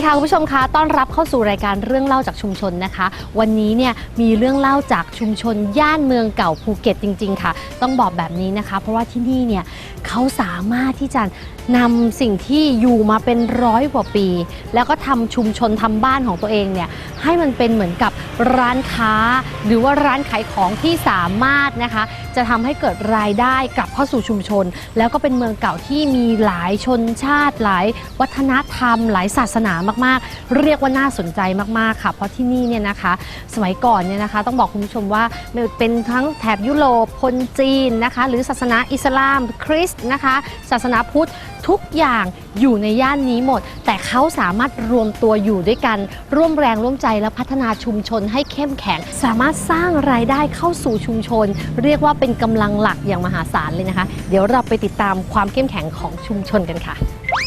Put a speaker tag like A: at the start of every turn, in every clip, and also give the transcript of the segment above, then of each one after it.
A: ดีค่ะคุณผู้ชมคะต้อนรับเข้าสู่รายการเรื่องเล่าจากชุมชนนะคะ วันนี้เนี่ยมีเรื่องเล่าจากชุมชนย่านเมืองเก่าภูเก็ตจริง ๆ ค่ะ ต้องบอกแบบนี้นะคะ เพราะว่าที่นี่เนี่ยเขาสามารถที่จะนำสิ่งที่อยู่มาเป็นร้อยกว่าปี แล้วก็ทำชุมชนทำบ้านของตัวเองเนี่ยให้มันเป็นเหมือนกับ ร้านค้า หรือว่าร้านขายของที่สามารถนะคะ จะทำให้เกิดรายได้กลับเข้าสู่ชุมชน แล้วก็เป็นเมืองเก่าที่มีหลายชนชาติ หลายวัฒนธรรม หลายศาสนามากๆ เรียกว่าน่าสนใจมากๆค่ะเพราะที่นี่เนี่ยนะคะ สมัยก่อนเนี่ยนะคะต้องบอกคุณผู้ชมว่าเป็นทั้งแถบยุโรปคนจีนนะคะ หรือศาสนาอิสลามคริสต์นะคะ ศาสนาพุทธ ทุกอย่างอยู่ในย่านนี้หมด แต่เขาสามารถรวมตัวอยู่ด้วยกัน ร่วมแรงร่วมใจและพัฒนาชุมชนให้เข้มแข็ง สามารถสร้างรายได้เข้าสู่ชุมชน เรียกว่าเป็นกำลังหลักอย่างมหาศาลเลยนะคะ เดี๋ยวเราไปติดตามความเข้มแข็งของชุมชนกันค่ะ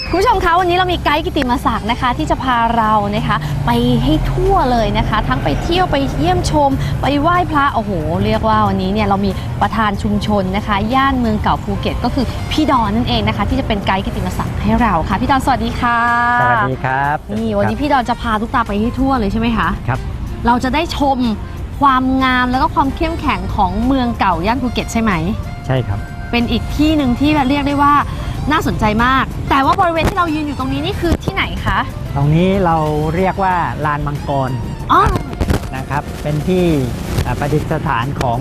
A: คุณผู้ชมคะวันนี้เรามีไกด์กิติมศักดิ์นะคะ ที่จะพาเรานะคะ ไปให้ทั่วเลยนะคะ ทั้งไปเที่ยวไปเยี่ยมชม ไปไหว้พระโอ้โห เรียกว่าวันนี้เนี่ยเรามี ประธานชุมชนนะคะ ย่านเมืองเก่าภูเก็ต ก็คือพี่ดอนนั่นเองนะคะ ที่จะเป็นไกด์กิติมศักดิ์ให้เราค่ะ พี่ดอนสวัสดีค่ะ
B: สวัสดีครับ
A: นี่วันนี้พี่ดอนจะพาทุกตาไปให้ทั่วเลยใช่ไหมคะ
B: ครับ
A: เราจะได้ชมความงามแล้วก็ความเข้มแข็งของเมืองเก่าย่านภูเก็ตใช่ไหม
B: ใช่ครับ
A: เป็นอีกที่หนึ่งที่เรียกได้ว่าน่าสนใจมาก แต่ว่าบริเวณที่เรายืนอยู่ตรงนี้นี่คือที่ไหนคะ
B: ตรงนี้เราเรียกว่าลานมังกร
A: อ๋อ
B: นะครับ เป็นที่อ่าประดิษฐานของ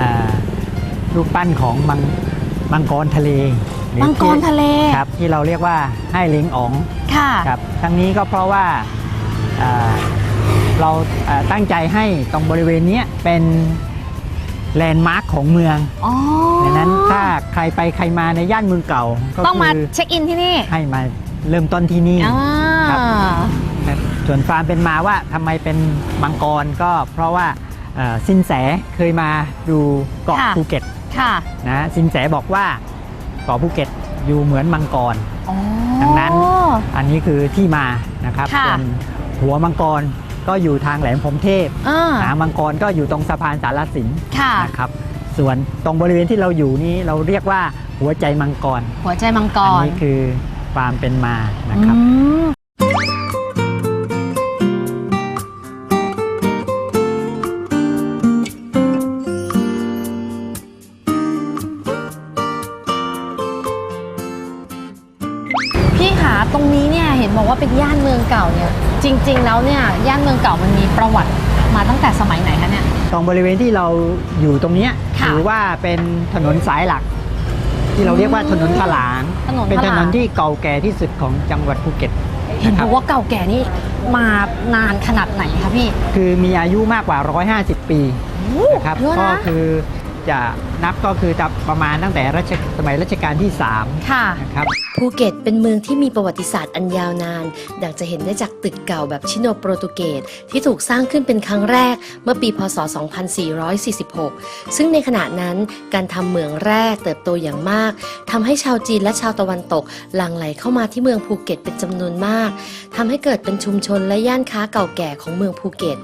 B: อา รูปปั้นของมังมังกรทะเลหรือ
A: มังกรทะเล
B: ที่ครับที่เราเรียกว่าให้เลิงอ๋อง
A: ค่ะ
B: ครับทั้งนี้ก็เพราะว่าอ่าเราอ่าตั้งใจให้ตรงบริเวณเนี้ยเป็นแลนด์มาร์คของเมือง
A: อ๋อ
B: ดังนั้นถ้าใครไปใครมาในย่านเมืองเก่าก็
A: ต้องมา
B: คือ
A: เช็คอินที่นี่
B: ให้มาเริ่มต้นที่นี่
A: อ่า
B: ครับ ครับส่วนความเป็นมาว่าทำไมเป็นมังกรก็เพราะว่าเอ่อสินแสเคยมาดูเกาะภูเก็ต
A: ค่ะ
B: นะสินแสบอกว่าเกาะภูเก็ตอยู่เหมือนมังกร
A: อ๋อ
B: ดังนั้นอันนี้คือที่มานะครับ
A: ค่ะ
B: ส่วนหัวมังกรก็อยู่ทางแหลมพรหมเทพ
A: อ่า
B: หางมังกรก็อยู่ตรงสะพานสารสิน
A: ค่ะ
B: นะครับส่วนตรงบริเวณที่เราอยู่นี้เราเรียกว่าหัวใจมังกร
A: หัวใจมังก
B: อั
A: ร
B: นี้คือความเป็นมานะครับ
A: เนี่ยเห็นบอกว่าเป็นย่านเมืองเก่าเนี่ยจริง ๆ แล้วเนี่ยย่านเมืองเก่ามันมีประวัติมาตั้งแต่สมัยไหนคะเนี่ย
B: ตรงบริเวณที่เราอยู่ตรงเนี้ย
A: ค่ะ
B: ถือว่าเป็นถนนสายหลัก ที่เราเรียกว่าถนนถลาง
A: ถนน
B: เป็น
A: ถ
B: ถ
A: ลาง
B: นนที่เก่าแก่ที่สุดของจังหวัดภูเก็ต
A: เห็น
B: นะค
A: บ
B: รั
A: อบกว่าเก่าแก่นี่มานานขนาดไหนคะพี่
B: คือมีอายุมากกว่า 150 ปีนะครับ
A: เยอะ
B: ก็
A: นะ
B: คือจะ นับก็คือจะประมาณตั้งแต่รัชสมัยรัชกาลที่
A: ค่ะ
B: 3นะครับ
C: ภูเก็ตเป็นเมืองที่มีประวัติศาสตร์อันยาวนาน ดังจะเห็นได้จากตึกเก่าแบบชิโนโปรตุเกสที่ถูกสร้างขึ้นเป็นครั้งแรกเมื่อปีพศ 2446 ซึ่งในขณะนั้นการทำเหมืองแร่เติบโตอย่างมากทำให้ชาวจีนและชาวตะวันตกหลั่งไหลเข้ามาที่เมืองภูเก็ตเป็นจำนวนมากทำให้เกิดเป็นชุมชนและย่านค้าเก่าแก่ของเมืองภูเก็ต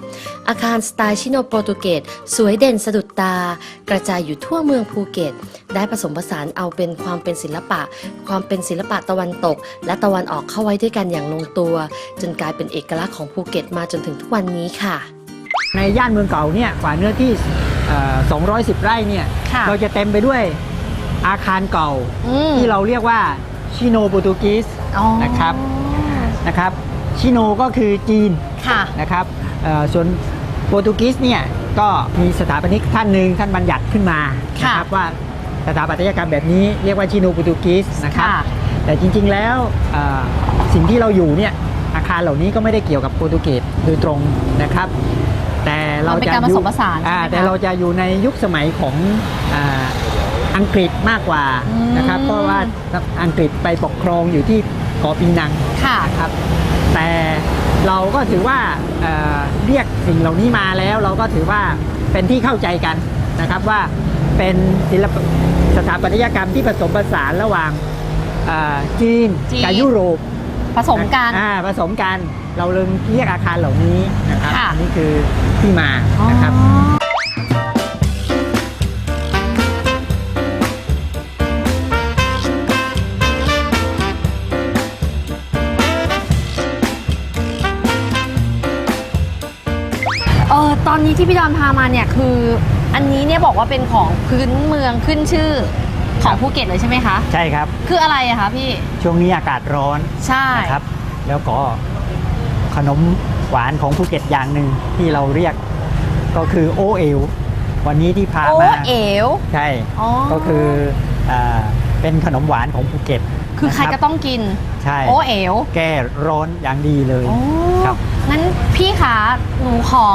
C: อาคารสไตล์ชิโนโปรตุเกสสวยเด่นสะดุดตา กระจายอยู่ทั่วเมืองภูเก็ต ได้ผสมผสานเอาเป็นความเป็นศิลปะ ความเป็นศิลปะตะวันตก และตะวันออกเข้าไว้ด้วยกันอย่างลงตัว จนกลายเป็นเอกลักษณ์ของภูเก็ตมาจนถึงทุกวันนี้ค่ะ
B: ในย่านเมืองเก่าเนี่ยกว่าเนื้อที่เอ่อ210 ไร่เนี่ย
A: ค่ะ
B: เราจะเต็มไปด้วยอาคารเก่า
A: อืม
B: ที่เราเรียกว่าชิโนโปรตุกีส
A: อ๋อ
B: นะครับนะครับชิโนก็คือจีน
A: ค่ะ
B: นะครับเอ่อส่วนโปรตุเกสเนี่ย ก็มีสถาปนิกท่านหนึ่งท่านบัญญัติขึ้นมา
A: ค่ะ
B: นะครับว่าสถาปัตยกรรมแบบนี้เรียกว่าชิโนโปรตุเกสนะครับ
A: ค่ะ
B: แต่จริงๆแล้วเอ่อสิ่งที่เราอยู่เนี่ยอาคารเหล่านี้ก็ไม่ได้เกี่ยวกับโปรตุเกสโดยตรงนะครับ แต่เรา
A: มันเป็น
B: จะ
A: การผ
B: อยู่
A: สมผสานใช่ไหม
B: อ่า
A: คะ
B: แต่เราจะอยู่ในยุคสมัยของอ่าอังกฤษมากกว่า
A: อืม
B: นะครับเพราะว่าอังกฤษไปปกครองอยู่ที่เกาะปีนัง
A: ค่ะ
B: นะครับแต่เราก็ถือว่าเอ่อเรียก สิ่งเหล่านี้มาแล้วเราก็ถือว่าเป็นที่เข้าใจกันนะครับว่าเป็นศิลปสถาปัตยกรรมที่ผสมผสานระหว่างเอ่อจีน
A: จีน
B: กับยุโรป
A: ผสมกัน
B: อ่าผสมกันเราเลยเรียกอาคารเหล่านี้นะครับ
A: ค่ะ
B: อันนี่คือที่มานะครับ
A: นนี้ที่พี่ดอนพามาเนี่ยคืออันนี้เนี่ยบอกว่าเป็นของพื้นเมืองขึ้นชื่อของภูเก็ตเลยใช่ไหมคะ
B: ใช่ครับ
A: คืออะไรอะคะพี่
B: ช่วงนี้อากาศร้อน
A: ใช่
B: นะครับ แล้วก็ขนมหวานของภูเก็ตอย่างหนึ่งที่เราเรียกก็คือโอเอลวันนี้ที่พา
A: โอ
B: มา
A: เอ๋ว
B: ใช่
A: อ๋อ
B: ก็คืออ่าเป็นขนมหวานของภูเก็ต
A: คือใคร
B: นะ
A: ก็
B: บ
A: ต้องกิน
B: ใช่
A: โอเอ๋ว
B: แก้ร้อนอย่างดีเลย
A: โอ้
B: ครับ
A: งั้นพี่คะหนูขอ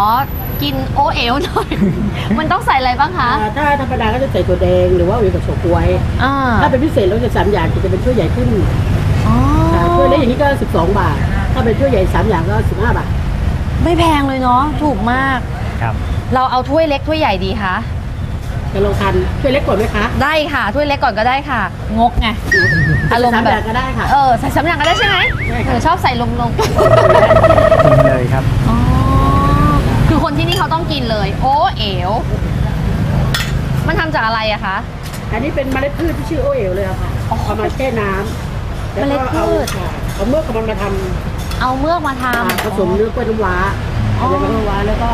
A: กินโอเอ๋วหน่อย มันต้องใส่อะไรบ้างคะ
D: อ่าถ้าธรรมดาก็จะใส่ตัวแดงหรือว่าวิวกับโฉกล้วย
A: อ่า
D: ถ้าเป็นพิเศษเราจะสามอย่างจะเป็นถ้วยใหญ่ขึ้น
A: อ๋อ
D: อ่าถ้วยเล็กอย่างนี้ก็ 12 บาท ถ้าเป็นถ้วยใหญ่สามอย่างก็ 15 บาท
A: ไม่แพงเลยเนาะ ถูกมาก
B: ครับ
A: เราเอาถ้วยเล็กถ้วยใหญ่ดีคะ
D: จะลองทานถ้วยเล็กก่อนไหมคะ
A: ได้ค่ะ ถ้วยเล็กก่อนก็ได้ค่ะ งกไง อารมณ์
D: สาม
A: แบ
D: อบย่างก็ได้ค่ะ
A: เออ ใส่สามอย่างก็ได้ใช่ไหม
D: ได้
A: ห
D: ค่ะ
A: นูชอบใส่ลงลง
B: กินเลยครับ
A: อ๋อ คือคนที่นี่เขาต้องกินเลย โอเอ๋วมันทำจากอะไรอะคะ
D: อันนี้เป็นเมล็ดพืชที่ชื่อโอเอลเลยอะค่ะ
A: อ๋อ
D: เอามาแช่น้ำแล้ว
A: เมล็
D: ก็
A: ดพื
D: เอา
A: ช
D: ค่ะเอาเมือกของมันมาท
A: เอาเมือกมาำทำ
D: ผสมเนื้อกล้วยน้ำว้า
A: อ๋อ
D: เอาเนื้อกล้วยน้ำว้าแล้วก็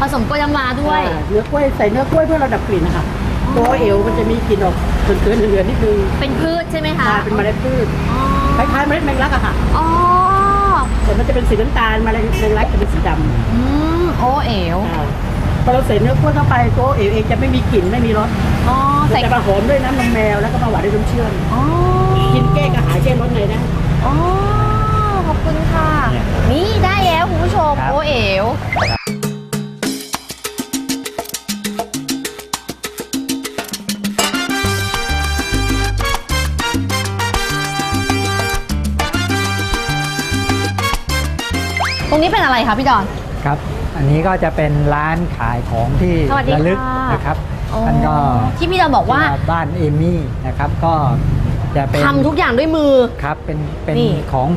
A: ผสมกล้วยน้ำว้าด้วย
D: อ่าเนื้อกล้วยใส่เนื้อกล้วยเพื่อระดับกลิ่นนะคะตัวโอเอลมันจะมีกลิ่นออกเกินๆเหลือๆนิดนึง
A: เป็นพืชใช่ไหมคะ
D: อ่าเป็นเมล็ดพืช
A: อ๋อ
D: คล้ายๆเมล็ดแมงลักอะค่ะ
A: อ๋อ
D: แต่มันจะเป็นสีน้ำตาลเมล็ดแมงลักจะเป็นสีดำ
A: อืมโอเอ๋ว
D: อ่าพอเราใส่เนื้อกล้วยเข้าไปตัวเอวเองจะไม่มีกลิ่นไม่มีรส
A: อ๋อ
D: มัน
A: ใส่
D: จะมาหอมด้วยน้ำนมแมวแล้วก็มาหวานด้วยน้ำเชื่อม
A: อ๋อ
D: กินแก้กระหายแก้รสเลยนะ
A: อ๋อขอบคุณค่ะ นี่ได้แล้วคุณผู้ชม
B: ครับ
A: โอเอ๋วตร งนี้เป็นอะไรคะพี่ดอน
B: ครับ อันนี้ก็จะเป็นร้านขายของที่
A: สวัสดี
B: ระลึก
A: ค่ะ
B: นะครับ
A: อ๋อ
B: ท่านก็
A: ที่พี่ดอนบอกว่า
B: บ้านเอมี่นะครับก็จะเป็น
A: ทำทุกอย่างด้วยมือ
B: ครับเป็นเป็น
A: นี่
B: ของ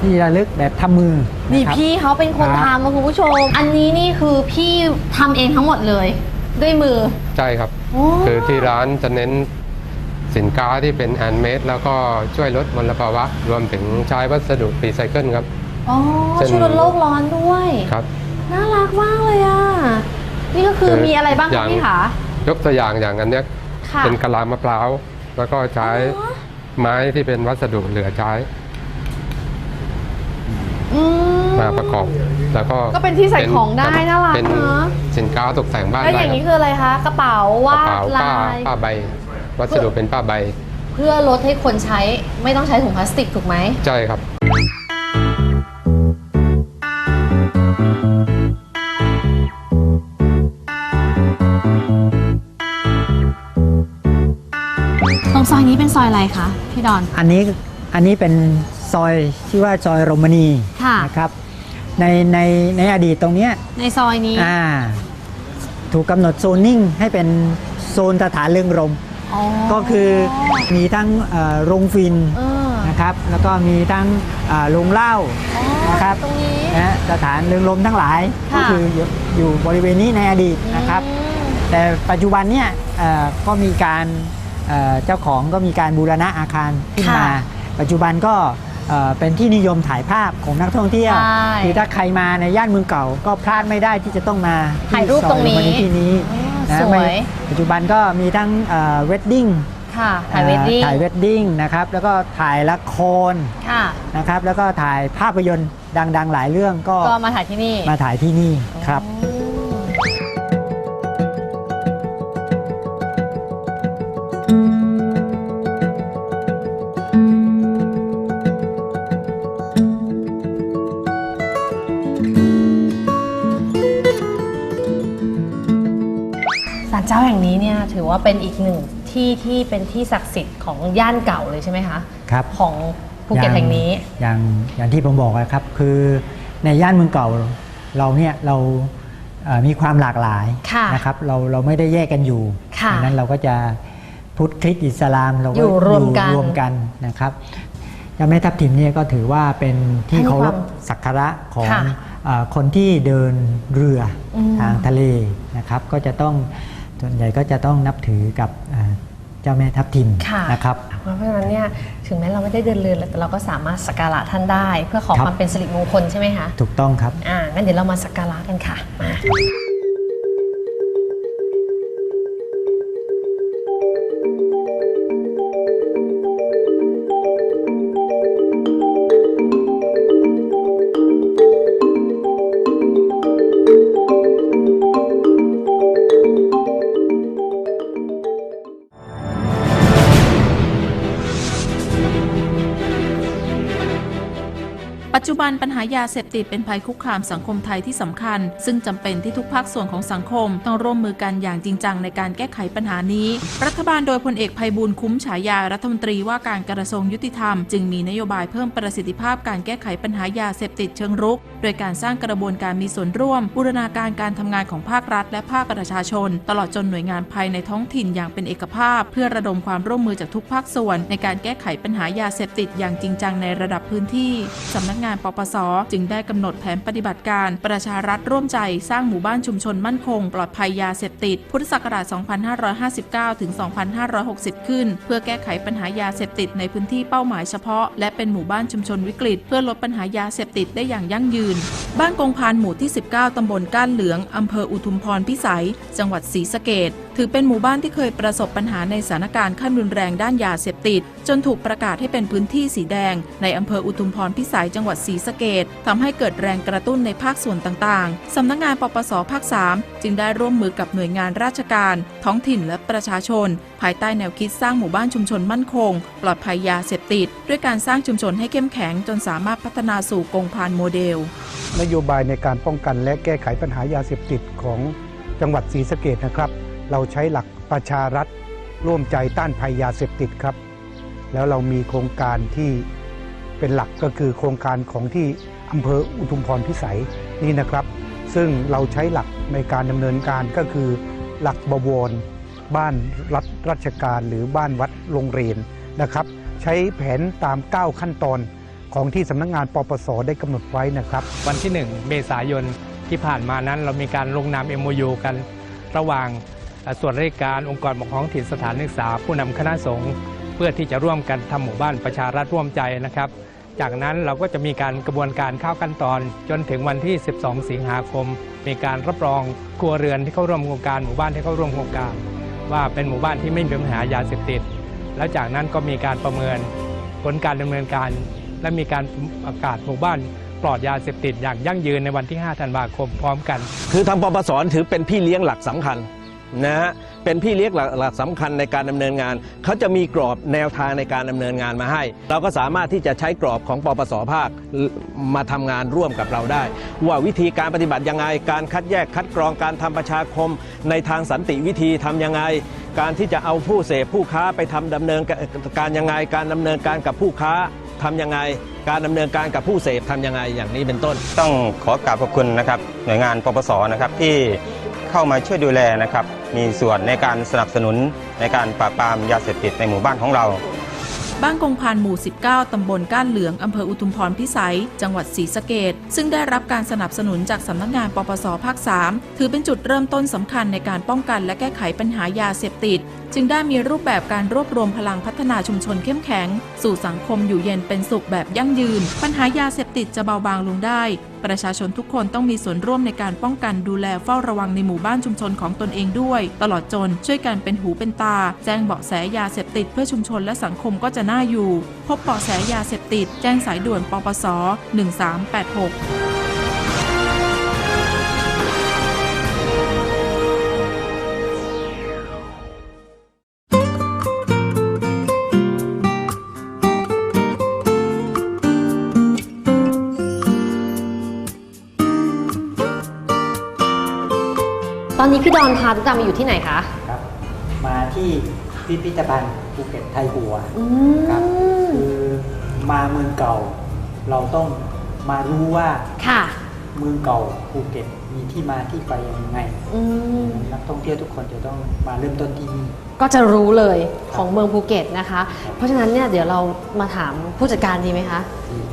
B: ที่ระลึกแบบทำมือ
A: นี่ะ
B: ครับ
A: พี่เขาเป็นคน
B: ครับ
A: ทำนะคุณผู้ชม อันนี้นี่คือพี่ทำเองทั้งหมดเลย ด้วยมือ
E: ใช่ครับ
A: โอ้
E: คือที่ร้านจะเน้นสินค้าที่เป็นแอนเมดแล้วก็ช่วยลดมลภาวะ รวมถึงใช้วัสดุรีไซเคิลครับ
A: อ๋อ
E: เช่น
A: ช่วยลดโลกร้อนด้วย
E: ครับ
A: น่ารักมากเลยอะ นี่ก็คือ
E: คือ
A: มีอะไรบ้าง
E: อ
A: คะ
E: ย่าง
A: พี่คะ
E: ยกตัวอย่างอย่างอันเนี้ย
A: ค่ะ
E: เป็นกะลามะพร้าวแล้วก็ใช้
A: อ๋อ
E: ไม้ที่เป็นวัสดุเหลือใช้
A: อืม
E: มาประกอบ แล้วก็
A: ก็เป็นที่ใส่ของได้น่ารัก
E: เป็น
A: เนอะ
E: สินค้าตกแต่งบ้าน
A: แล้วอ
E: ได้
A: ย่าง
E: ค
A: นี้
E: รับ
A: คืออะไรคะกระเป๋าก
E: ระ
A: วาด
E: เป๋าผ้า
A: ลาย
E: ผ้าใบ วัสดุเป็นผ้าใบ
A: เพื่อลดให้คนใช้ไม่ต้องใช้ถุงพลาสติกถูกไหม
E: ใช่ครับ
A: อยนี้เป็นซอยอะไรคะพี่ดอน
B: อันนี้อันนี้เป็นซอยที่ว่าซอยโรมนี
A: ค่ะ
B: นะครับ ในในในอดีตตรงเนี้ย
A: ในซอยนี้
B: อ่าถูกกำหนดโซนนิ่งให้เป็นโซนสถานเรื่องรม
A: อ๋อ
B: ก็คือมีทั้งเอ่อโรงฟิน
A: เออ
B: นะครับ แล้วก็มีทั้งเอ่อโรงเหล้า
A: อ๋อ
B: นะครับ
A: ตรงนี้
B: นะฮะสถานเรื่องรมทั้งหลาย
A: ค่ะ
B: ก็คืออยู่อยู่บริเวณนี้ในอดีตนะครับ
A: อืม
B: แต่ปัจจุบันเนี่ยเอ่อก็มีการ เอ่อเจ้าของก็มีการบูรณะอาคารขึ้นมา ปัจจุบันก็เอ่อเป็นที่นิยมถ่ายภาพของนักท่องเที่ยว
A: ใช่
B: คือถ้าใครมาในย่านเมืองเก่า ก็พลาดไม่ได้ที่จะต้องมาที่
A: ถ่ายรูปตรงนี้
B: ซอยโมที่นี้
A: อ๋อ
B: นะ
A: สวย
B: ไม่ปัจจุบันก็มีทั้งเวดดิ้ง
A: ค่ะถ่ายเวดดิ้ง
B: ถ่ายเวดดิ้งนะครับแล้วก็ถ่ายละคร
A: ค่ะ
B: นะครับแล้วก็ถ่ายภาพยนตร์ดัง ๆ หลายเรื่องก็
A: ก็มาถ่ายที่นี่
B: มาถ่ายที่นี่ครับ
A: อว่าเป็นอีกหนึ่งทที่ที่เป็นที่ศักดิ์สิทธิ์ของย่านเก่าเลยใช่ไหมคะ
B: ครับ
A: ของภูเก็ตแห่งนี้
B: อย่างอย่างที่ผมบอกนะครับ คือในย่านเมืองเก่าเราเนี่ยเราเอ่อมีความหลากหลาย
A: ค่ะ
B: นะครับเราเราไม่ได้แยกกันอยู่
A: ค่ะ
B: ดังนั้นเราก็จะพุทธคริสต์อิสลามเราก็
A: อยู่รวมกัน
B: รวมกันนะครับเจ้าแม่ทับทิมเนี่ยก็ถือว่าเป็นที่
A: ให้
B: เคารพ
A: ความ
B: สักการะของ
A: ค่ะ
B: เอ่อคนที่เดินเรืออ
A: ม
B: ทางทะเลนะครับ ก็จะต้อง ส่วนใหญ่ก็จะต้องนับถือกับเอ่อเจ้าแม่ทับทิม
A: ค่ะ
B: นะครับ
A: เพราะฉะนั้นเนี่ยถึงแม้เราไม่ได้เดินเรือแต่เราก็สามารถสักการะท่านได้ เพื่อขอ
B: ครับ
A: ความเป็นสิริมงคลใช่ไหมคะ
B: ถูกต้องครับ
A: อ่างั้นเดี๋ยวเรามาสักการะกันค่ะมา
F: ปัจจุบันปัญหายาเสพติดเป็นภัยคุกคามสังคมไทยที่สำคัญ ซึ่งจำเป็นที่ทุกภาคส่วนของสังคม ต้องร่วมมือกันอย่างจริงจังในการแก้ไขปัญหานี้ รัฐบาลโดยพลเอกภัยบูลคุ้มฉายารัฐมนตรีว่าการกระทรวงยุติธรรม จึงมีนโยบายเพิ่มประสิทธิภาพการแก้ไขปัญหายาเสพติดเชิงรุก โดยการสร้างกระบวนการมีส่วนร่วมบูรณาการการทำงานของภาครัฐ และภาคประชาชน ตลอดจนหน่วยงานภายในท้องถิ่นอย่างเป็นเอกภาพ เพื่อระดมความร่วมมือจากทุกภาคส่วน ในการแก้ไขปัญหายาเสพติดอย่างจริงจังในระดับพื้นที่สำนักงานปปส จึงได้กำหนดแผนปฏิบัติการประชารัฐร่วมใจสร้างหมู่บ้านชุมชนมั่นคง ปลอดภัยยาเสพติด พุทธศักราช 2559 ถึง 2560 ขึ้น เพื่อแก้ไขปัญหายาเสพติดในพื้นที่เป้าหมายเฉพาะ และเป็นหมู่บ้านชุมชนวิกฤต เพื่อลดปัญหายาเสพติดได้อย่างยั่งยืน บ้านกงพานหมู่ที่ 19 ตำบลก้านเหลืองอำเภออุทุมพรพิสัย จังหวัดศรีสะเกด ถือเป็นหมู่บ้านที่เคยประสบปัญหาในสถานการณ์ขั้นรุนแรงด้านยาเสพติด จนถูกประกาศให้เป็นพื้นที่สีแดง ในอำเภออุทุมพรพิสัยจังหวัดศรีสะเกดทำให้เกิดแรงกระตุ้นในภาคส่วนต่างๆสำนักงานปปสภาค 3 จึงได้ร่วมมือกับหน่วยงานราชการ ท้องถิ่นและประชาชน ภายใต้แนวคิดสร้างหมู่บ้านชุมชนมั่นคง ปลอดภัยยาเสพติด ด้วยการสร้างชุมชนให้เข้มแข็งจนสามารถพัฒนาสู่กงพานโมเดล
G: นโยบายในการป้องกันและแก้ไขปัญหายาเสพติดของจังหวัดศรีสะเกดนะครับ เราใช้หลักประชารัฐร่วมใจต้านภัยยาเสพติดครับ แล้วเรามีโครงการที่เป็นหลักก็คือโครงการของที่อำเภออุทุมพรพิสัยนี่นะครับ ซึ่งเราใช้หลักในการดำเนินการก็คือหลักบวร บ้านรัฐราชการหรือบ้านวัดโรงเรียนนะครับ ใช้แผนตาม 9 ขั้นตอนของที่สำนักงานปปสได้กำหนดไว้นะครับ
H: วันที่ 1 เมษายนที่ผ่านมานั้นเรามีการลงนาม MOU กันระหว่าง ส่วนราชการองค์กรปกครองถิ่นสถานศึกษา ผู้นำคณะสงฆ์เพื่อที่จะร่วมกันทำหมู่บ้านประชารัฐร่วมใจนะครับ จากนั้นเราก็จะมีการกระบวนการเข้าขั้นตอน จนถึงวันที่ 12 สิงหาคม มีการรับรองครัวเรือนที่เข้าร่วมโครงการหมู่บ้านที่เข้าร่วมโครงการ ว่าเป็นหมู่บ้านที่ไม่มีปัญหายาเสพติด แล้วจากนั้นก็มีการประเมินผลการดำเนินการ และมีการประกาศหมู่บ้านปลอดยาเสพติดอย่างยั่งยืนในวันที่ 5 ธันวาคมพร้อมกัน
I: คือทางปปสถือเป็นพี่เลี้ยงหลักสำคัญ นะฮะเป็นพี่เลี้ยงหลักสำคัญในการดำเนินงาน เขาจะมีกรอบแนวทางในการดำเนินงานมาให้ เราก็สามารถที่จะใช้กรอบของปปสภาคมาทำงานร่วมกับเราได้ ว่าวิธีการปฏิบัติยังไง การคัดแยกคัดกรองการทำประชาคม ในทางสันติวิธีทำยังไง การที่จะเอาผู้เสพผู้ค้าไปทำดำเนินการยังไง การดำเนินการกับผู้ค้าทำยังไง การดำเนินการกับผู้เสพทำยังไงอย่างนี้เป็นต้น
J: ต้องขอกราบขอบคุณนะครับหน่วยงานปปสนะครับที่เข้ามาช่วยดูแลนะครับ มีส่วนในการสนับสนุนในการปราบปรามยาเสพติดในหมู่บ้านของเรา
F: บ้านกงพานหมู่ 19 ตำบลก้านเหลือง อำเภออุทุมพรพิสัย จังหวัดศรีสะเกดซึ่งได้รับการสนับสนุนจากสำนักงานปปสภาค 3 ถือเป็นจุดเริ่มต้นสำคัญในการป้องกันและแก้ไขปัญหายาเสพติด จึงได้มีรูปแบบการรวบรวมพลังพัฒนาชุมชนเข้มแข็ง สู่สังคมอยู่เย็นเป็นสุขแบบยั่งยืน ปัญหายาเสพติดจะเบาบางลงได้ ประชาชนทุกคนต้องมีส่วนร่วมในการป้องกันดูแลเฝ้าระวังในหมู่บ้านชุมชนของตนเองด้วย ตลอดจนช่วยกันเป็นหูเป็นตา แจ้งเบาะแสยาเสพติดเพื่อชุมชนและสังคมก็จะน่าอยู่ พบเบาะแสยาเสพติด แจ้งสายด่วนปปส 1386
A: ตอนนี้พี่ดอนพาตุ๊กตามาอยู่ที่ไหนคะ
B: ครับ มาที่
D: พิพิธภัณฑ์ภูเก็ตไทยหัว
A: อื
D: ครับ
A: ม
D: คือมาเมืองเก่า เราต้องมารู้ว่า
A: ค่ะ
D: เมืองเก่าภูเก็ตมีที่มาที่ไปยังไง
A: อืม
D: นักท่องเที่ยวทุกคนจะต้องมาเริ่มต้นที่นี่
A: ก็จะรู้เลยของเมืองภูเก็ตนะคะ เพราะฉะนั้นเนี่ยเดี๋ยวเรามาถามผู้จัดการดีไหมคะ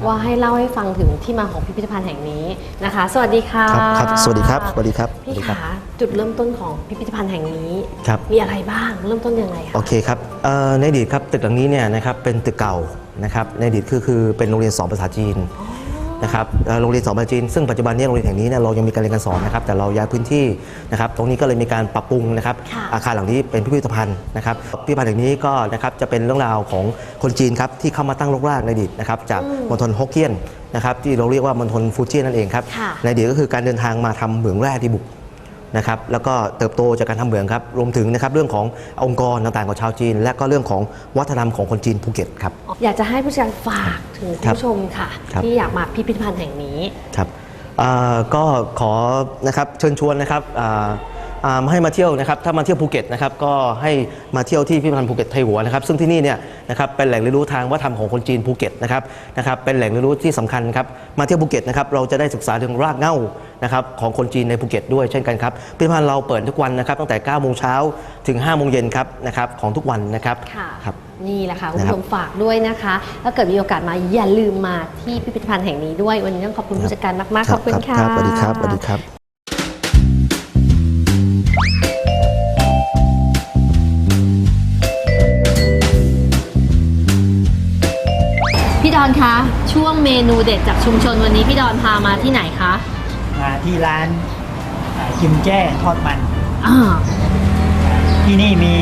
A: ว่าให้เล่าให้ฟังถึงที่มาของพิพิธภัณฑ์แห่งนี้นะคะ สวัสดีค่ะ
K: ครับครับสวัสดีครับสวัสดีครับสวั
A: พี่
K: สดีครับ
A: ขาจุดเริ่มต้นของพิพิธภัณฑ์แห่งนี้
K: ครับ
A: มีอะไรบ้างเริ่มต้นยังไงคะ
K: โอเคครับเอ่อในอดีตครับตึกหลังนี้เนี่ยนะครับเป็นตึกเก่านะครับในอดีตคือคือเป็นโรงเรียนสอนภาษาจีน นะครับเอ่อโรงเรียนสอนภาษาจีนซึ่งปัจจุบันเนี้โรงเรียนแห่งนี้เนี่ยเรายังมีการเรียนการสอนนะครับแต่เราย้ายพื้นที่นะครับตรงนี้ก็เลยมีการปรับปรุงนะครับ
A: ค่ะ
K: อาคารหลังนี้เป็นพิพิธภัณฑ์นะครับพิพิธภัณฑ์แห่งนี้ก็นะครับจะเป็นเรื่องราวของคนจีนครับที่เข้ามาตั้งรกรากในอดีตนะครับจากมณฑลฮกเกี้ยนนะครับที่เราเรียกว่ามณฑลฟูเจียนนั่นเองครับ
A: ค่ะ
K: ในอดีตก็คือการเดินทางมาทำเหมืองแร่ที่บุก นะครับแล้วก็เติบโตจากการทำเหมืองครับรวมถึงนะครับเรื่องขององค์กรต่างๆของชาวจีน และก็เรื่องของวัฒนธรรมของคนจีนภูเก็ตครับ
A: อยากจะให้ผู้จัดการฝากถึงคุณ
K: ครับ
A: ผู้ชมค่ะ
K: ครับ
A: ที่อยากมาพิพิธภัณฑ์แห่งนี้
K: ครับอ่าก็ขอนะครับเชิญชวนนะครับอ่าอ่า ให้มาเที่ยวนะครับถ้ามาเที่ยวภูเก็ตนะครับก็ให้มาเที่ยวที่พิพิธภัณฑ์ภูเก็ตไทยหัวนะครับซึ่งที่นี่เนี่ยนะครับเป็นแหล่งเรียนรู้ทางวัฒนธรรมของคนจีนภูเก็ตนะครับนะครับเป็นแหล่งเรียนรู้ที่สำคัญครับมาเที่ยวภูเก็ตนะครับเราจะได้ศึกษาเรื่องรากเหง้านะครับของคนจีนในภูเก็ตด้วยเช่นกันครับพิพิธภัณฑ์เราเปิดทุกวันนะครับตั้งแต่9โมงเช้าถึง5โมงเย็นครับนะครับของทุกวันนะครับ
A: ค่ะ
K: ครับ
A: นี่แหละค่ะคุณ
K: นะ
A: ผู้
K: ครั
A: ช
K: บ
A: มฝากด้วยนะคะถ้าเกิดมีโอกาสมาอย่าลืมมาที่พิพิธภัณฑ์แห่งนี้ด้วย วันนี้ต้องขอบคุณผู้จัดการมากๆขอบคุณค่ะ
K: รับสวัสดีครับสวัสดีครับ
A: คะ ช่วงเมนูเด็ดจากชุมชนวันนี้พี่ดอนพามาที่ไหนคะ
D: มาที่ร้านอ่าจิมแจ้ทอดมัน
A: อ่า
D: ที่นี่มี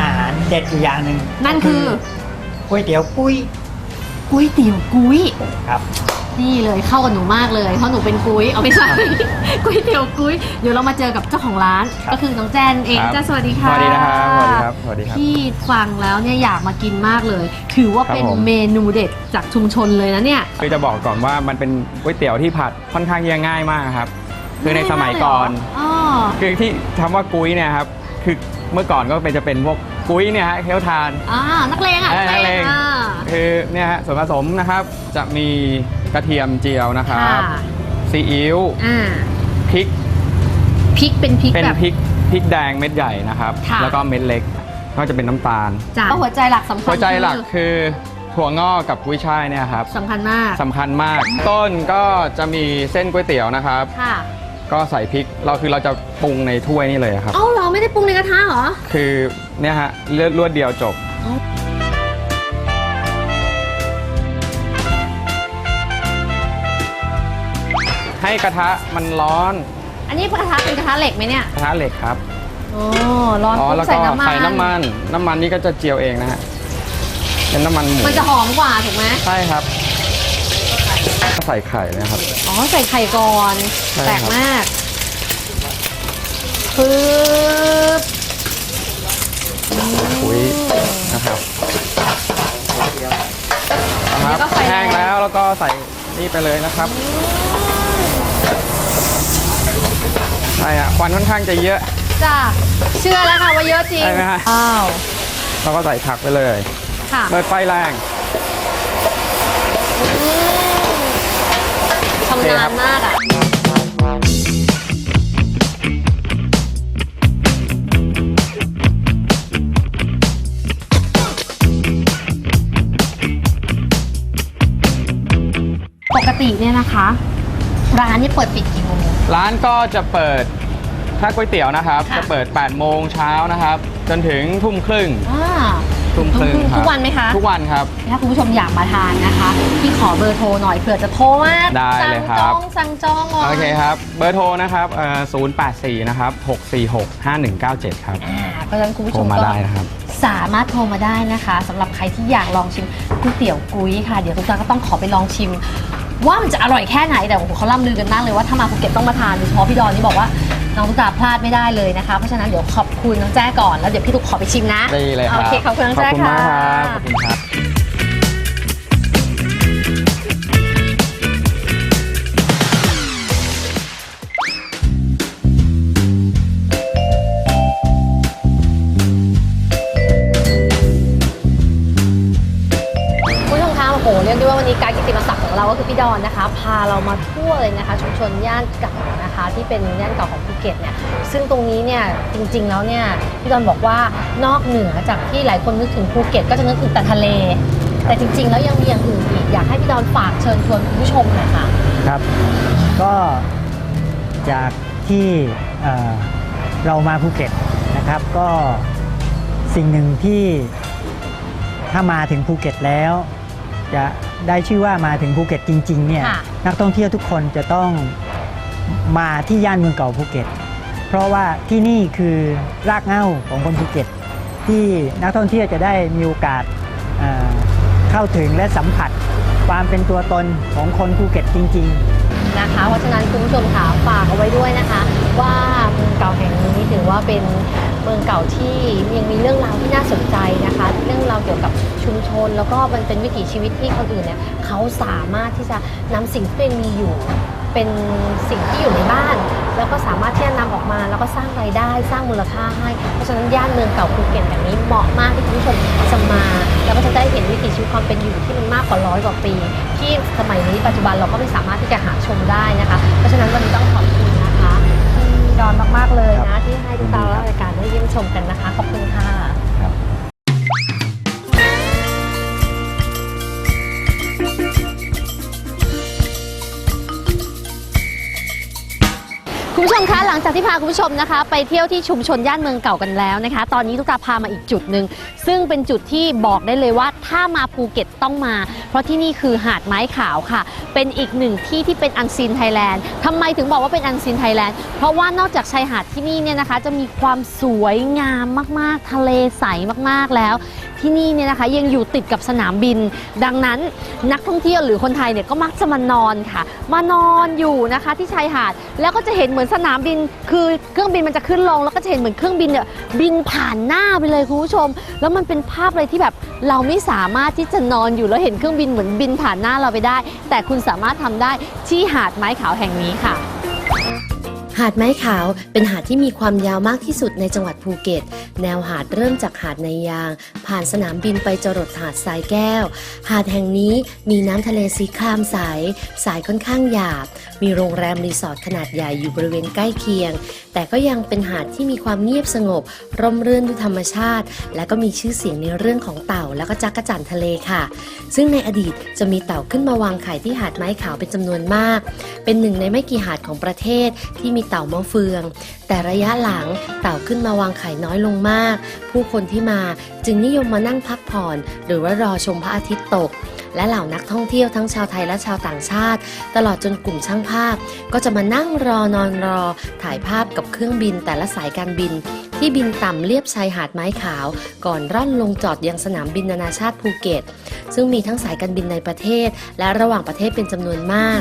D: อาหารเด็ดอยู่อย่างหนึ่ง
A: นั่นคือ
D: ก๋วยเตี๋ยวปุ้ย
A: ก๋วยเตี๋ยวกุ้ย
D: ครับ
A: นี่เลยเข้ากับหนูมากเลย เพราะหนูเป็นกุ้ยเอาไม่ใช่ก๋วยเตี๋ยวกุ้ยเดี๋ยวเรามาเจอกับเจ้าของร้าน ก็คือน้องแจนเอง
L: ครับ
A: จ้าสวัสดีค่ะ
L: สวัสดีนะครับสวัสดีครับสวัสดีครับ
A: พี่ฟังแล้วเนี่ยอยากมากินมากเลย ถือว่าเป็น
L: ครับผม
A: เมนูเด็ดจากชุมชนเลยนะเนี่ย
L: คือจะบอกก่อนว่ามันเป็นก๋วยเตี๋ยวที่ผัดค่อนข้างที่จะง่ายมากครับ คือในสมัยก่อน
A: อ๋อ
L: คือที่คำว่ากุ้ยเนี่ยครับ คือเมื่อก่อนก็เป็นจะเป็นพวก กุ้ยเนี่ยฮะเคี้ยวทาน
A: อ่านักเลงอะ
L: เออนักเลง
A: อ่า
L: คือเนี่ยฮะส่วนผสมนะครับจะมีกระเทียมเจียวนะครั
A: ค่ะ
L: บซีอิ๊ว
A: อ่า
L: พริก
A: พริกเป็นพริก
L: เป็น
A: แบบ
L: พริกพริกแดงเม็ดใหญ่นะครับ
A: ค่ะ
L: แล้วก็เม็ดเล็กก็จะเป็นน้ำตาล
A: จ้าหัวใจหลักสำคัญ
L: หัวใจหลัก
A: คือ
L: คือถั่วงอกกับกุ้ยช่ายเนี่ยครับ
A: สำคัญมาก
L: สำคัญมาก ต้นก็จะมีเส้นก๋วยเตี๋ยวนะครับ
A: ค่ะ
L: ก็ใส่พริกเราคือเราจะปรุงในถ้วยนี่เลยครับ
A: เอ้าเหรอไม่ได้ปรุงในกระทะเหรอ
L: คือเนี่ยฮะเลือดรวดเดียวจบ ให้กระทะมันร้อน
A: อันนี้กระทะเป็นกระทะเหล็กไหมเนี่ย
L: กระทะเหล็กครับ
A: อ๋อร้อน
L: อ๋อ
A: ปุ๊บ
L: แล้ว
A: ใส่
L: ก็
A: น้ำมัน
L: ใส่น้ำมัน น้ำมันนี่ก็จะเจียวเองนะฮะเป็นน้ำมันหมู
A: มันจะหอมกว่าถูกไหม
L: ใช่ครับ ใส่ไข่นะครับ
A: อ๋อ ใส่ไข่ก่อน
L: ใช่
A: แปลก
L: ครับ
A: มากปึ๊บ
L: คุยนะครับนะครับ
A: ก็ใส่
L: แห้งแล้วแล้วก็ใส่นี่ไปเลยนะครับใช่ฮะควันค่อนข้างจะเยอะ
A: จ้าเชื่อแล้วค่ะว่าเยอะจริง
L: ใช่ไหมฮะ
A: อ้าว
L: เราก็ใส่ผักไปเลย
A: ค่ะ
L: เปิดไฟแรง
A: ชำนาญมากอะปกติเนี่ยนะคะ ร้านนี่เปิดปิดกี่โมง
L: ร้านก็จะเปิดถ้าก๋วยเตี๋ยวนะครับ
A: ค่ะ
L: จะเปิด 8 โมงเช้านะครับ จนถึงทุ่มครึ่ง
A: อ่า
L: ทุ่มครึ่งครับ
A: ทุกวันไหมคะ
L: ทุกวันครับ
A: ถ้าคุณผู้ชมอยากมาทานนะคะพี่ขอเบอร์โทรหน่อยเผื่อจะโทรมา
L: ได้เลยครั
A: สั่
L: บ
A: งจองสั่งจองก่อน
L: โอเคครับ เบอร์โทรนะครับเอ่อ084นะครับ646 5197ครับ
A: อ่าเพราะฉะนั้นคุณผู้
L: โท
A: ช
L: ร
A: ม
L: มา
A: ก็
L: ได้นะครับ
A: สามารถโทรมาได้นะคะสำหรับใครที่อยากลองชิมก๋วยเตี๋ยวกุ้ยค่ะ เดี๋ยวทุกท่านก็ต้องขอไปลองชิม ว่ามันจะอร่อยแค่ไหนแต่โอ้โหเขาล่ำลือกันมากเลยว่าถ้ามาภูเก็ตต้องมาทานโดยเฉพาะพี่ดอนนี่บอกว่า น้องตุ๊กตาพลาดไม่ได้เลยนะคะ เพราะฉะนั้นเดี๋ยวขอบคุณน้องแจ้ก่อน แล้วเดี๋ยวพี่ตุ๊กขอไปชิมนะ
L: ได้เลยครับ
A: โอเคขอบคุณน้องแจ้
L: ค่ะ ขอบ
A: คุณ
L: มากครับขอบคุณครับ
A: ชโอ้โหเรียกได้ว่าวันนี้การกิตติมศักดิ์ของเราก็คือพี่ดอนนะคะ พาเรามาทั่วเลยนะคะ ชุมชนย่านเก่า ที่เป็นย่านเก่าของภูเก็ตเนี่ยซึ่งตรงนี้เนี่ยจริง ๆ แล้วเนี่ยพี่ดอนบอกว่านอกเหนือจากที่หลายคนนึกถึงภูเก็ต ก็จะนึกถึงแต่ทะเล แต่จริง ๆ แล้วยังมีอย่างอื่นอีกอยากให้พี่ดอนฝากเชิญชวนคุณผู้ชมหน่อยค่ะ
M: ครับ ก็จากที่เอ่อเรามาภูเก็ตนะครับก็สิ่งหนึ่งที่ถ้ามาถึงภูเก็ตแล้ว จะได้ชื่อว่ามาถึงภูเก็ตจริงๆเนี่ย
A: ค่ะ
M: นักท่องเที่ยวทุกคนจะต้อง มาที่ย่านเมืองเก่าภูเก็ต เพราะว่าที่นี่คือรากเหง้าของคนภูเก็ต ที่นักท่องเที่ยวจะได้มีโอกาสเอ่อเข้าถึงและสัมผัสความเป็นตัวตนของคนภูเก็ตจริง ๆ
A: นะคะ เพราะฉะนั้นคุณผู้ชมค่ะฝากเอาไว้ด้วยนะคะ ว่าเมืองเก่าแห่งนี้ถือว่าเป็นเมืองเก่าที่ยังมีเรื่องราวที่น่าสนใจนะคะ เรื่องราวเกี่ยวกับชุมชน แล้วก็มันเป็นวิถีชีวิตที่คนอื่นเนี่ยเขาสามารถที่จะนำสิ่งที่ตัวเองมีอยู่ เป็นสิ่งที่อยู่ในบ้าน แล้วก็สามารถที่จะนำออกมาแล้วก็สร้างรายได้สร้างมูลค่าให้ เพราะฉะนั้นย่านเมืองเก่าภูเก็ตแบบนี้เหมาะมากที่คุณผู้ชมจะมา แล้วก็จะได้เห็นวิถีชีวิตความเป็นอยู่ที่มันมากกว่าร้อยกว่าปี ที่สมัยนี้ปัจจุบันเราก็ไม่สามารถที่จะหาชมได้นะคะ เพราะฉะนั้นวันนี้ต้องขอบคุณนะคะพี่ดอนมากๆเลยนะที่ให้ทุกตาและรายการได้เยี่ยมชมกันนะคะขอบคุณค่ะ คุณผู้ชมคะหลังจากที่พาคุณผู้ชมนะคะ ไปเที่ยวที่ชุมชนย่านเมืองเก่ากันแล้วนะคะ ตอนนี้ทุกตาพามาอีกจุดหนึ่งซึ่งเป็นจุดที่บอกได้เลยว่าถ้ามาภูเก็ตต้องมา เพราะที่นี่คือหาดไม้ขาวค่ะ เป็นอีกหนึ่งที่ที่เป็นอันซีนไทยแลนด์ทำไมถึงบอกว่าเป็นอันซีนไทยแลนด์เพราะว่านอกจากชายหาดที่นี่เนี่ยนะคะ จะมีความสวยงามมากๆ ทะเลใสมากๆแล้ว ที่นี่เนี่ยนะคะยังอยู่ติดกับสนามบิน ดังนั้นนักท่องเที่ยวหรือคนไทยเนี่ยก็มักจะมานอนค่ะ มานอนอยู่นะคะที่ชายหาดแล้วก็จะเห็นเหมือนสนามบิน คือเครื่องบินมันจะขึ้นลง แล้วก็จะเห็นเหมือนเครื่องบินเนี่ยบินผ่านหน้าไปเลยคุณผู้ชม แล้วมันเป็นภาพอะไรที่แบบเราไม่สามารถที่จะนอนอยู่แล้วเห็นเครื่องบินเหมือนบินผ่านหน้าเราไปได้ แต่คุณสามารถทำได้ที่หาดไม้ขาวแห่งนี้ค่ะ
C: หาดไม้ขาวเป็นหาดที่มีความยาวมากที่สุดในจังหวัดภูเก็ต แนวหาดเริ่มจากหาดในยาง ผ่านสนามบินไปจรดหาดทรายแก้ว หาดแห่งนี้มีน้ำทะเลสีครามใสสายค่อนข้างหยาบ มีโรงแรมรีสอร์ทขนาดใหญ่อยู่บริเวณใกล้เคียง แต่ก็ยังเป็นหาดที่มีความเงียบสงบ ร่มรื่นด้วยธรรมชาติ และก็มีชื่อเสียงในเรื่องของเต่า และก็จักรจั่นทะเลค่ะ ซึ่งในอดีตจะมีเต่าขึ้นมาวางไข่ที่หาดไม้ขาวเป็นจำนวนมาก เป็นหนึ่งในไม่กี่หาดของประเทศที่มีเต่ามะเฟือง แต่ระยะหลังเต่าขึ้นมาวางไข่น้อยลงมาก ผู้คนที่มาจึงนิยมมานั่งพักผ่อน หรือว่ารอชมพระอาทิตย์ตก และเหล่านักท่องเที่ยวทั้งชาวไทยและชาวต่างชาติ ตลอดจนกลุ่มช่างภาพ ก็จะมานั่งรอนอนรอ ถ่ายภาพกับเครื่องบินแต่ละสายการบิน ที่บินต่ำเลียบชายหาดไม้ขาว ก่อนร่อนลงจอดยังสนามบินนานาชาติภูเก็ต ซึ่งมีทั้งสายการบินในประเทศ และระหว่างประเทศเป็นจำนวนมาก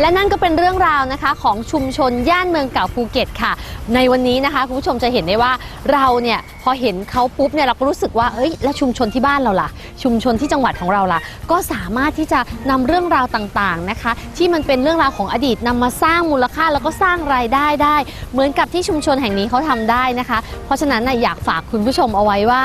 A: และนั่นก็เป็นเรื่องราวนะคะของชุมชนย่านเมืองเก่าภูเก็ตค่ะ ในวันนี้นะคะคุณผู้ชมจะเห็นได้ว่าเราเนี่ยพอเห็นเขาปุ๊บเนี่ยเราก็รู้สึกว่าเอ้ยแล้วชุมชนที่บ้านเราล่ะ ชุมชนที่จังหวัดของเราล่ะ ก็สามารถที่จะนำเรื่องราวต่างๆนะคะ ที่มันเป็นเรื่องราวของอดีตนำมาสร้างมูลค่าแล้วก็สร้างรายได้ได้ เหมือนกับที่ชุมชนแห่งนี้เขาทำได้นะคะ เพราะฉะนั้นนะอยากฝากคุณผู้ชมเอาไว้ว่า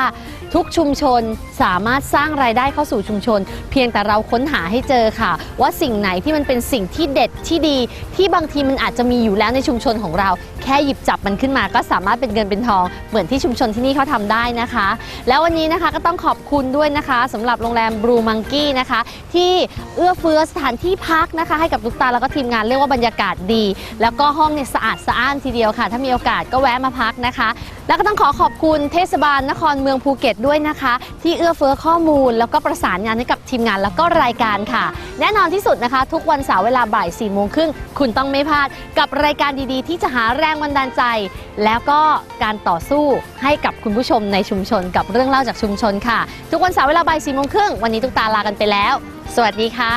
A: ทุกชุมชนสามารถสร้างรายได้เข้าสู่ชุมชน เพียงแต่เราค้นหาให้เจอค่ะ ว่าสิ่งไหนที่มันเป็นสิ่งที่เด็ดที่ดี ที่บางทีมันอาจจะมีอยู่แล้วในชุมชนของเรา แค่หยิบจับมันขึ้นมา ก็สามารถเป็นเงินเป็นทอง เหมือนที่ชุมชนที่นี่เขาทำได้นะคะ แล้ววันนี้นะคะก็ต้องขอบคุณด้วยนะคะสำหรับโรงแรมบรูมังกี้นะคะที่เอื้อเฟื้อสถานที่พักนะคะ ให้กับทุกตาแล้วก็ทีมงานเรียกว่าบรรยากาศดี แล้วก็ห้องเนี่ยสะอาดสะอ้านทีเดียวค่ะ ถ้ามีโอกาสก็แวะมาพักนะคะ แล้วก็ต้องขอขอบคุณเทศบาลนครเมืองภูเก็ตด้วยนะคะ ที่เอื้อเฟื้อข้อมูล แล้วก็ประสานงานให้กับทีมงานแล้วก็รายการค่ะ แน่นอนที่สุดนะคะ ทุกวันเสาร์เวลาบ่าย4ี่โมงครึ่งคุณต้องไม่พลาดกับรายการดีๆ ที่จะหาแรงบันดาลใจ แล้วก็การต่อสู้ให้กับคุณผู้ชมในชุมชน กับเรื่องเล่าจากชุมชนค่ะ ทุกวันเสาร์เวลาบ่ายสี่โมงครึ่งวันนี้ทุกตาลากันไปแล้ว สวัสดีค่ะ